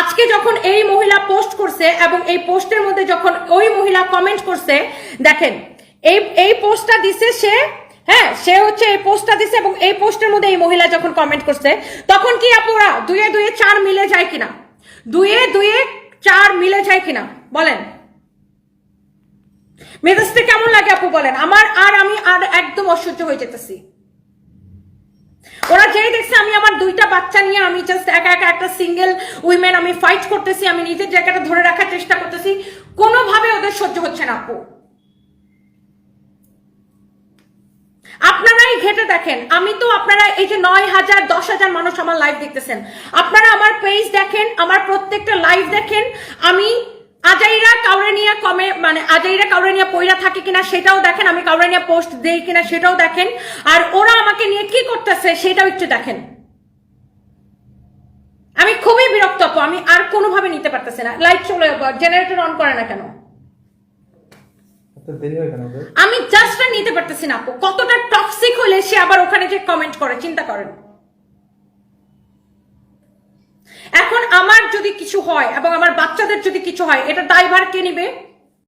আজকে যখন এই মহিলা পোস্ট করছে এবং এই পোস্টের মধ্যে যখন ওই মহিলা কমেন্ট করছে, দেখেন, এই এই পোস্টটা দিছে সে হ্যাঁ সে হচ্ছে এই পোস্টটা দিছে এবং এই পোস্টের মধ্যে এই মহিলা যখন কমেন্ট করছে, তখন কি আপুরা দুয়ে দুয়ে চার মিলে যায় কিনা? দুয়ে দুয়ে চার মিলে যায় কিনা? বলেন। মেজাজটা কেমন লাগে আপু বলেন? আমার আর আমি আর একদম অসহ্য হয়ে যেতেছি। ওরা যেই দেখছে আমি আমার দুইটা বাচ্চা নিয়ে আমি জাস্ট একা একা একটা সিঙ্গেল উইমেন আমি ফাইট করতেছি, আমি নিজের জায়গাটা ধরে রাখার চেষ্টা করতেছি। কোনোভাবে ওদের সহ্য হচ্ছে না আপু। আপনারাই ঘেটে দেখেন। আমি তো আপনারা এই যে নয় হাজার, দশ হাজার মানুষ আমার লাইভ দেখতেছেন। আপনারা আমার পেজ দেখেন, আমার প্রত্যেকটা লাইভ দেখেন। আমি আজাইরা কাউরে নিয়ে কমে মানে আজাইরা কাউরে নিয়ে পয়রা থাকে কিনা সেটাও দেখেন আমি কাউরে নিয়ে পোস্ট দেই কিনা সেটাও দেখেন। আর ওরা আমাকে নিয়ে কি করতেছে সেটাও একটু দেখেন। আমি খুবই বিরক্ত আপু আমি আর কোনোভাবে নিতে পারতেছি না। লাইট চলে জেনারেটর অন করে না কেন? আমি জাস্ট নিতে পারতেছি না আপু। কতটা টক্সিক হলে সে আবার ওখানে যে কমেন্ট করে চিন্তা করেন। এখন আমার যদি কিছু হয় এবং আমার বাচ্চাদের যদি কিছু হয় এটা দায়ভার কে নিবে?